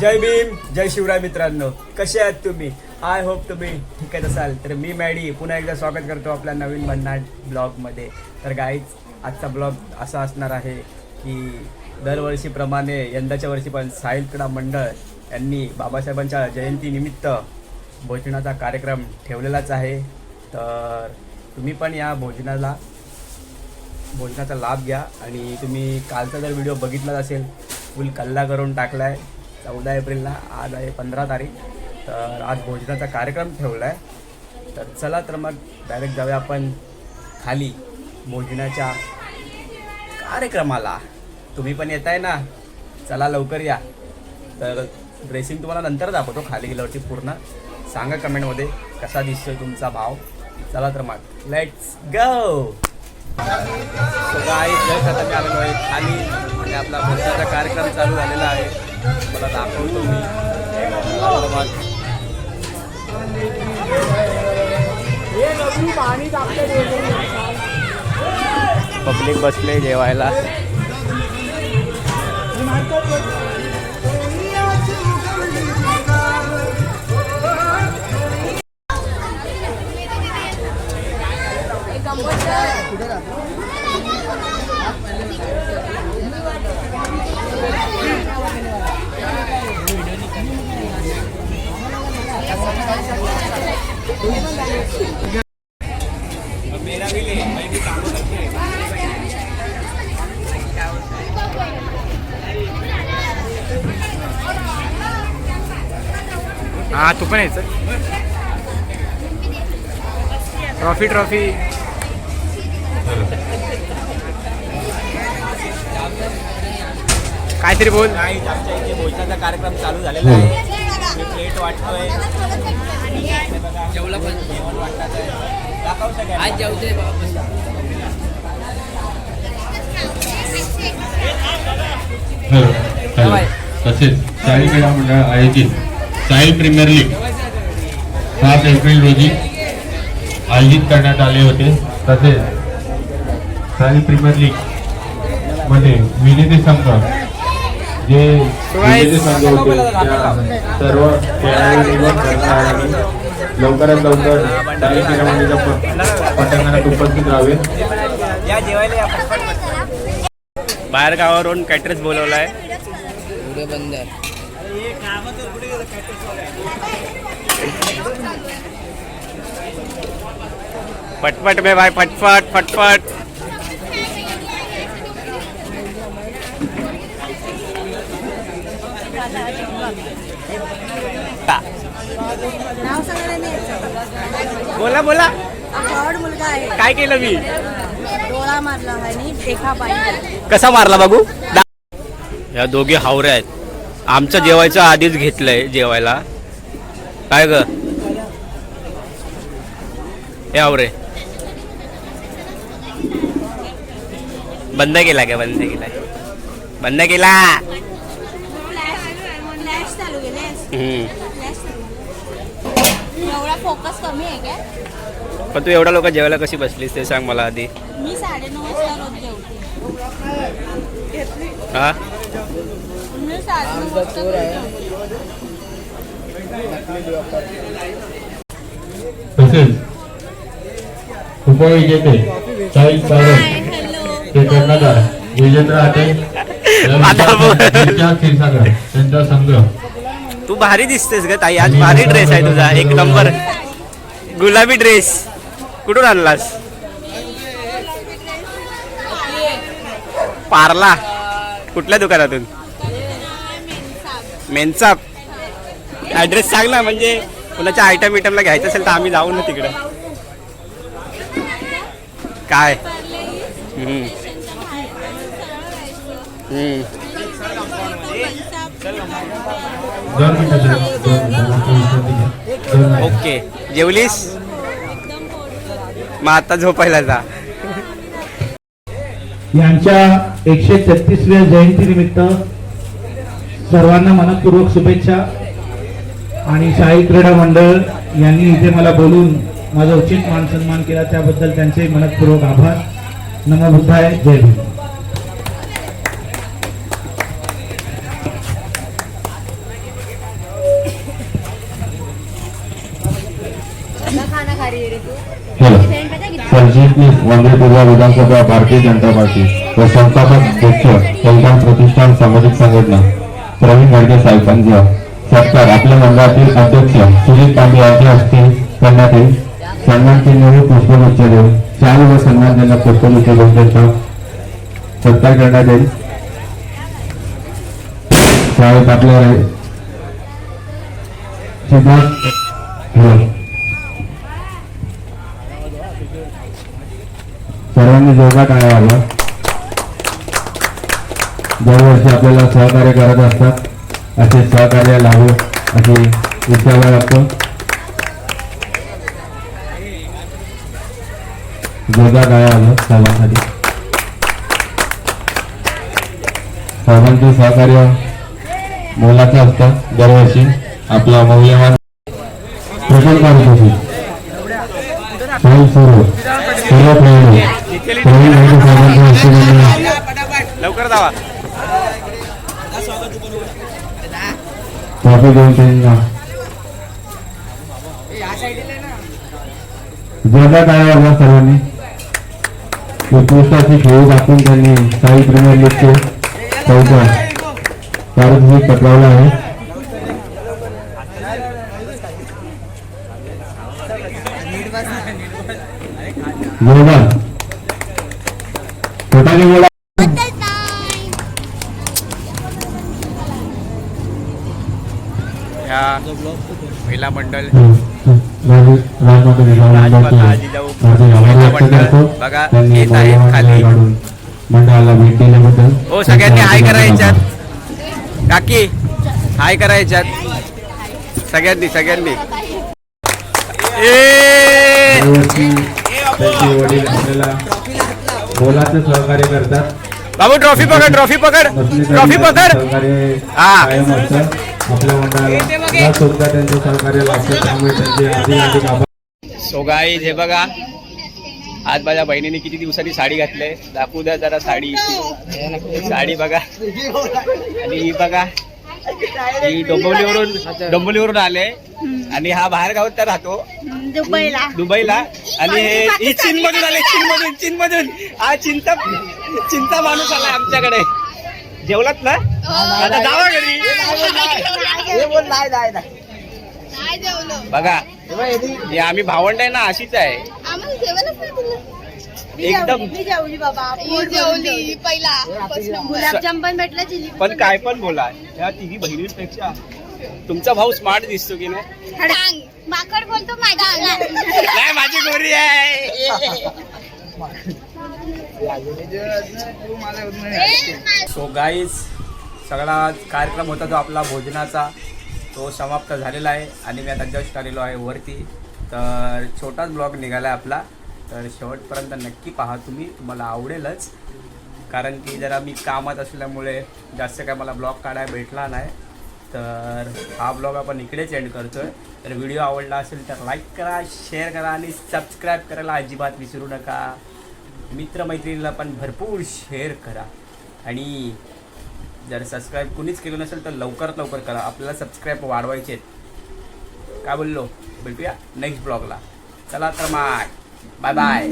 जय भीम जय शिवराय मित्रांनो. कसे आहात तुम्ही? आय होप तुम्ही ठीक आहे असाल. तर मी मॅडी पुन्हा एकदा स्वागत करतो आपल्या नवीन भन्नाट ब्लॉगमध्ये. तर गाईच आजचा ब्लॉग असा असणार आहे की दरवर्षीप्रमाणे यंदाच्या वर्षी पण साहिल क्रीडा मंडळ यांनी बाबासाहेबांच्या जयंतीनिमित्त भोजनाचा कार्यक्रम ठेवलेलाच आहे. तर तुम्ही पण या भोजनाला भोजनाचा लाभ घ्या. आणि तुम्ही कालचा जर व्हिडिओ बघितलाच असेल फुल कल्ला करून टाकला आहे चौदा एप्रिलला आज आहे पंधरा तारीख. तर आज भोजनाचा कार्यक्रम ठेवला आहे तर चला तर मग डायरेक्ट जाऊया आपण खाली भोजनाच्या कार्यक्रमाला. तुम्ही पण येत आहे ना? चला लवकर या. तर ड्रेसिंग तुम्हाला नंतर दाखवतो खाली गेल्यावरती पूर्ण. सांगा कमेंटमध्ये कसा दिसतोय तुमचा भाव. चला तर मग let's go so guys just आता मी आलेलो आहे खाली. आणि आपला भक्ताचा कार्यक्रम चालू झालेला आहे. मला दाखवतो मी. पब्लिक बसले जेवायला. हा तू पण यायचं. Trophy trophy. काहीतरी बोल. नाही आमच्या इथे भोजनाचा कार्यक्रम चालू झालेला आहे. मी प्लेट वाटतोय. जेवला पण. जेवण वाटतात आहे. दाखव. आज जेवते बाबा. Hello hello. तसेच मंडळ आयोजित साई प्रीमियर लीग सात एप्रिल रोजी आयोजित करण्यात आले होते. तसेच साई प्रीमियर लीगमध्ये विजेते संघ जे विजेते संघ होते त्या सर्व लवकरात लवकर साई क्रीडा मंडळाच्या पटांगणात उपस्थित राहावे. बाहेर गावावरून कॅटरेस बोलवलाय. पुढे बंद आहे. पटपट में भाई फटफट फटफट. बोला बोला. फ्रॉड मुलगा आहे काय केलं मी? डोळा मारला आणि कसा मारला बाबू? या दोघे हावरे आहेत. आमचं जेवायचं आधीच घेतलंय जेवायला. काय ग? हे हावरे बंद केला काय बंद केलाय बंद केला. फोकस कमी आहे पण तू एवढा लोक जेवायला कशी बसलीस ते सांग मला आधी. मी साडेनऊ वाजता रोज जेवते. हा? तसेच उपविजेते ते कर्णधार विजेंद्र आटे. क्षीरसागर त्यांचा संघ. तू भारी दिसतेस ग ताई. आज भारी ड्रेस आहे तुझा. एक नंबर. गुलाबी ड्रेस कुठून आणलास? पार्ला. कुठल्या दुकानातून? मेनचाप ऍड्रेस सांग ना म्हणजे कुणाच्या आयटम इटमला घ्यायचं असेल तर आम्ही जाऊ ना तिकडं. काय. ओके. जेवलीस? मग आता झोपायला जा. यांच्या एकशे छत्तीसव्या जयंतीनिमित्त सर्वांना मनपूर्वक शुभेच्छा. आणि शाही क्रीडा मंडळ यांनी इथे मला बोलून माझा उचित मान सन्मान केला. त्याबद्दल त्यांचे मनपूर्वक आभार. नमोबुद्धाय जय भीम. विधानसभा भारतीय जनता पार्टी व संस्थापक अध्यक्ष प्रतिष्ठान सामाजिक संघटना। प्रवीण गाडगे साहेबांचा सत्कार आपल्या मंडळातील अध्यक्ष सुजित पांडे यांच्या हस्ते करण्यात येईल सन्मान चिन्ह पुष्पगुच्छ देऊन चार व सन्मान त्यांना पुष्पगुच्छ देऊन त्यांचा सत्कार करण्यात येईल. शाळेत आपल्या सिद्धार्थ सर्वांनी जोरात आहे आला दरवर्षी आपल्याला सहकार्य करत असतात. असे सहकार्य लाभो अशी इच्छा बाळगतो. जोरदार आहे आलं सर्वांसाठी. सर्वांचे सहकार्य मोलाचं असतं दरवर्षी. आपला मौल्यवान प्रकल्प सुरू सर्व हस्ते लवकर जावा. ट्रॉफी देऊन त्यांना जोरदार टाळ्या वाजवा सर्वांनी उत्कृष्टाची खेळी दाखवून त्यांनी साई प्रीमियर लीगचे चौथा पारितोषिक पटकावलं आहे. जोरदार ह्या महिला मंडळ. बघा, येत आहेत खाली. मंडळाला भेट दिल्याबद्दल हो सगळ्यांनी हाय करा याच्यात काकी हाय करा याच्यात सगळ्यांनी. सगळ्यांनी वडील आपल्याला सहकार्य करतात. बाबू ट्रॉफी पकड ट्रॉफी पकड. ट्रॉफी पकड. हा. कायम असतं आपल्या मंडळाला या सुद्धा त्यांचं सहकार्य लागतं त्यामुळे त्यांचे अधिक अधिक आभार. सो गाई हे बघा. आज माझ्या बहिणीने किती दिवसांनी साडी घातले दाखवू द्या जरा साडी. साडी बघा. आणि ही बघा. ही डोंबिवलीवरून डोंबिवलीवरून आले आणि हा बाहेर गावात तर राहतो. दुबईला. दुबईला. आणि हे ही चीन मधून आले चीन मधून चीन मधून हा चिंता चिंता माणूस आलाय आमच्याकडे. जेवलात ना? आता जावा घरी. बघा आम्ही भावंड आहे ना अशीच आहे. एकदम. गुलाबजाम पण भेटला जिलेबी पण काय पण बोला या तिघी बहिणींपेक्षा तुमचा भाऊ स्मार्ट दिसतो की नाही? सांग माकड बोलतो माझ्या नाही माझी गोरी आहे. सो गाईज सगळा कार्यक्रम होता तो आपला भोजनाचा. तो समाप्त झालेला आहे आणि मी आता जस्ट आलेलो आहे वरती. तर छोटाच ब्लॉग निघाला आहे आपला. तर शेवटपर्यंत नक्की पहा तुम्ही. तुम्हाला आवडेलच. कारण की जरा मी कामात असल्यामुळे जास्त काय मला ब्लॉग काढायला भेटला नाही. तर हा ब्लॉग आपण इकडेच एंड करतोय. तर व्हिडिओ आवडला असेल तर लाईक करा शेअर करा आणि सबस्क्राईब करायला अजिबात विसरू नका. मित्रमैत्रिणीला पण भरपूर शेअर करा. आणि जर सबस्क्राईब कुणीच केलं नसेल तर लवकरात लवकर करा. आपल्याला सबस्क्राईब वाढवायचे आहेत. काय बोललो? भेटूया नेक्स्ट ब्लॉगला चला तर मग. Bye bye